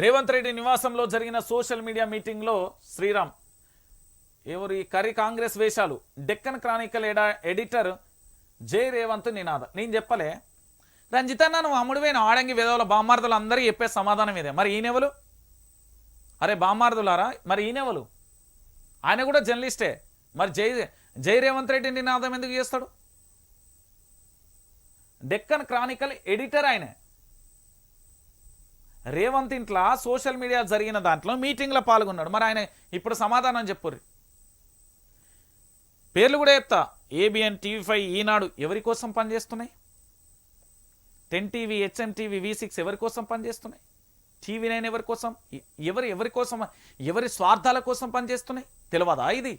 రేవంత్ రెడ్డి నివాసంలో జరిగిన social media మీటింగ్లో శ్రీరామ్ ఎవరు ఈ కరి కాంగ్రెస్ వేషాలు? డెక్కన్ క్రానికల్ ఎడా ఎడిటర్ జై రేవంత్ నినాద. నేను చెప్పలే. రంజితన్న నువ్వు అమ్ముడువైన ఆడంగి విధవుల బామ్మార్దులు అందరూ చెప్పే సమాధానం ఇదే. మరి ఈయనెవలు? అరే బామ్మార్దులారా మరి ఈయనెవలు? ఆయన కూడా జర్నలిస్టే. మరి జై జై రేవంత్ రెడ్డి నినాదం ఎందుకు చేస్తాడు? డెక్కన్ క్రానికల్ ఎడిటర్ ఆయనే. రేవంత్ ఇంట్లో సోషల్ మీడియా జరిగిన దాంట్లో మీటింగ్లో పాల్గొన్నాడు. మరి ఆయన ఇప్పుడు సమాధానం చెప్పుర్రి. పేర్లు కూడా చెప్తా. ఏబిఎన్ టీవీ ఫైవ్ ఈనాడు ఎవరి కోసం పనిచేస్తున్నాయి? Ten TV HM TV V six ఎవరి కోసం పనిచేస్తున్నాయి? టీవీ నైన్ ఎవరి కోసం? ఎవరు ఎవరి కోసం? ఎవరి స్వార్థాల కోసం పనిచేస్తున్నాయి? తెలియదా ఇది?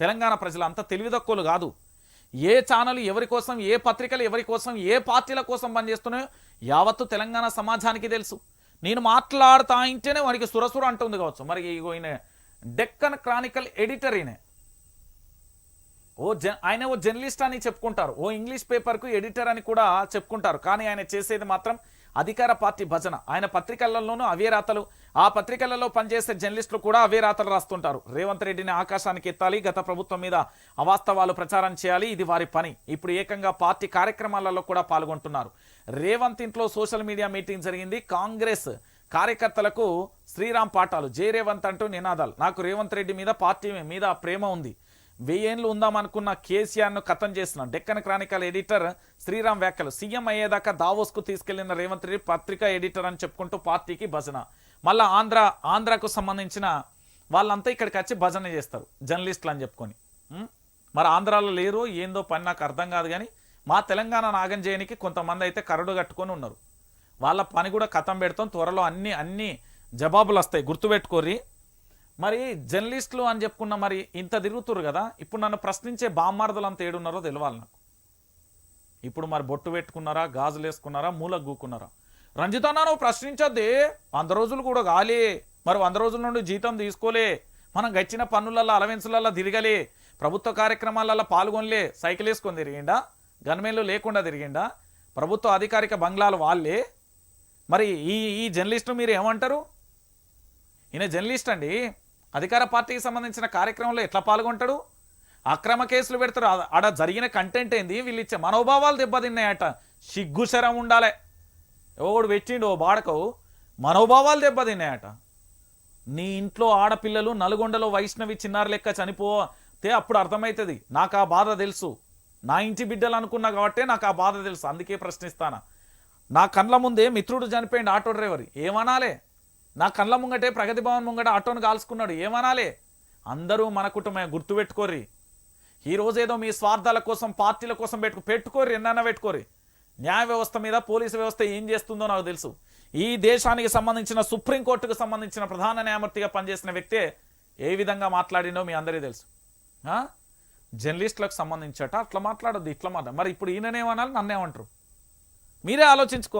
తెలంగాణ ప్రజలు అంత తెలివితక్కువలు కాదు. ఏ ఛానల్ ఎవరి కోసం ఏ పత్రికలు ఎవరి కోసం ఏ పార్టీల కోసం పనిచేస్తున్నాయో యావత్తు తెలంగాణ సమాజానికి తెలుసు. నేను మాట్లాడుతా ఇంటేనే వాడికి సురసుర అంటుంది కావచ్చు. మరి ఈయన డెక్కన్ క్రానికల్ ఎడిటర్ ఈయన. ఓ జ ఆయన ఓ జర్నలిస్ట్ అని చెప్పుకుంటారు. ఓ ఇంగ్లీష్ పేపర్కు ఎడిటర్ అని కూడా చెప్పుకుంటారు. కానీ ఆయన చేసేది మాత్రం అధికార పార్టీ భజన. ఆయన పత్రికలలోనూ అవే రాతలు. ఆ పత్రికలలో పనిచేసే జర్నలిస్టులు కూడా అవే రాతలు రాస్తుంటారు. రేవంత్ రెడ్డిని ఆకాశానికి ఎత్తాలి గత ప్రభుత్వం మీద అవాస్తవాలు ప్రచారం చేయాలి ఇది వారి పని. ఇప్పుడు ఏకంగా పార్టీ కార్యక్రమాలలో కూడా పాల్గొంటున్నారు. రేవంత్ ఇంట్లో సోషల్ మీడియా మీటింగ్ జరిగింది. కాంగ్రెస్ కార్యకర్తలకు శ్రీరామ్ పాఠాలు. జై రేవంత్ అంటూ నినాదాలు. నాకు రేవంత్ రెడ్డి మీద పార్టీ మీద ప్రేమ ఉంది. వెయ్యేళ్ళు ఉందామనుకున్న కేసీఆర్ను కథం చేసిన డెక్కన్ క్రానికల్ ఎడిటర్ శ్రీరామ్ వ్యాఖ్యలు. సీఎం అయ్యేదాకా దావోస్కు తీసుకెళ్ళిన రేవంత్ రెడ్డి పత్రికా ఎడిటర్ అని చెప్పుకుంటూ పార్టీకి భజన. మళ్ళా ఆంధ్ర ఆంధ్రాకు సంబంధించిన వాళ్ళంతా ఇక్కడికి వచ్చి భజన చేస్తారు జర్నలిస్టులు అని చెప్పుకొని మరి ఆంధ్రాలో లేరు ఏందో పని నాకు అర్థం కాదు కానీ మా తెలంగాణ నాగం చేయనికి కొంతమంది అయితే కరడు కట్టుకొని ఉన్నారు. వాళ్ళ పని కూడా కథం పెడతాం త్వరలో అన్ని అన్ని జవాబులు వస్తాయి. గుర్తుపెట్టుకోరి మరి జర్నలిస్టులు అని చెప్పుకున్న మరి ఇంత తిరుగుతురు కదా ఇప్పుడు నన్ను ప్రశ్నించే బామ్మార్దులు అంత ఏడున్నారో తెలియాలి నాకు. ఇప్పుడు మరి బొట్టు పెట్టుకున్నారా గాజులు వేసుకున్నారా మూల గూకున్నారా రంజితన్న నువ్వు ప్రశ్నించద్ది వంద రోజులు కూడా కాలే మరి వంద రోజుల నుండి జీతం తీసుకోలే మనం గచ్చిన పన్నులల్లో అలవెన్సులలో తిరగలే ప్రభుత్వ కార్యక్రమాలలో పాల్గొనలే సైకిల్ వేసుకొని తిరిగిండా గన్మేన్లు లేకుండా తిరిగిండా ప్రభుత్వ అధికారిక బంగ్లాలు వాళ్ళే. మరి ఈ ఈ జర్నలిస్టు మీరు ఏమంటారు? ఈయన జర్నలిస్ట్ అండి అధికార పార్టీకి సంబంధించిన కార్యక్రమంలో ఎట్లా పాల్గొంటాడు? అక్రమ కేసులు పెడతారు. ఆడ- జరిగిన కంటెంట్ ఏంది? వీళ్ళు ఇచ్చే మనోభావాలు దెబ్బతిన్నాయట. సిగ్గుశరం ఉండాలే. ఎవడు పెట్టిండు ఓ బాడకవు? మనోభావాలు దెబ్బతిన్నాయట. నీ ఇంట్లో ఆడపిల్లలు నల్గొండలో వైష్ణవి చిన్నారు లెక్క చనిపోతే అప్పుడు అర్థమవుతుంది నాకు ఆ బాధ తెలుసు. నా ఇంటి బిడ్డలు అనుకున్నా కాబట్టే నాకు ఆ బాధ తెలుసు. అందుకే ప్రశ్నిస్తానా. నా కండ్ల ముందే మిత్రుడు చనిపోయింది ఆటో డ్రైవర్. ఏమనాలే? నా కళ్ళ ముంగటే ప్రగతి భవన్ ముంగట ఆటోను కాల్చుకున్నాడు. ఏమనాలే? అందరూ మన కుటుంబం గుర్తుపెట్టుకోర్రి ఈ ఏదో మీ స్వార్థాల కోసం పార్టీల కోసం పెట్టుకు పెట్టుకోర్రి ఎన్నైనా పెట్టుకోర్రి. న్యాయ వ్యవస్థ మీద పోలీసు వ్యవస్థ ఏం చేస్తుందో నాకు తెలుసు. ఈ దేశానికి సంబంధించిన సుప్రీంకోర్టుకు సంబంధించిన ప్రధాన న్యాయమూర్తిగా పనిచేసిన వ్యక్తే ఏ విధంగా మాట్లాడిండో మీ అందరికీ తెలుసు. ఆ? జర్నలిస్టులకు సంబంధించట అట్లా మాట్లాడద్దు ఇట్లా మాట మరి ఇప్పుడు ఈయననేమనాలి నన్నేమంటారు? మీరే ఆలోచించుకో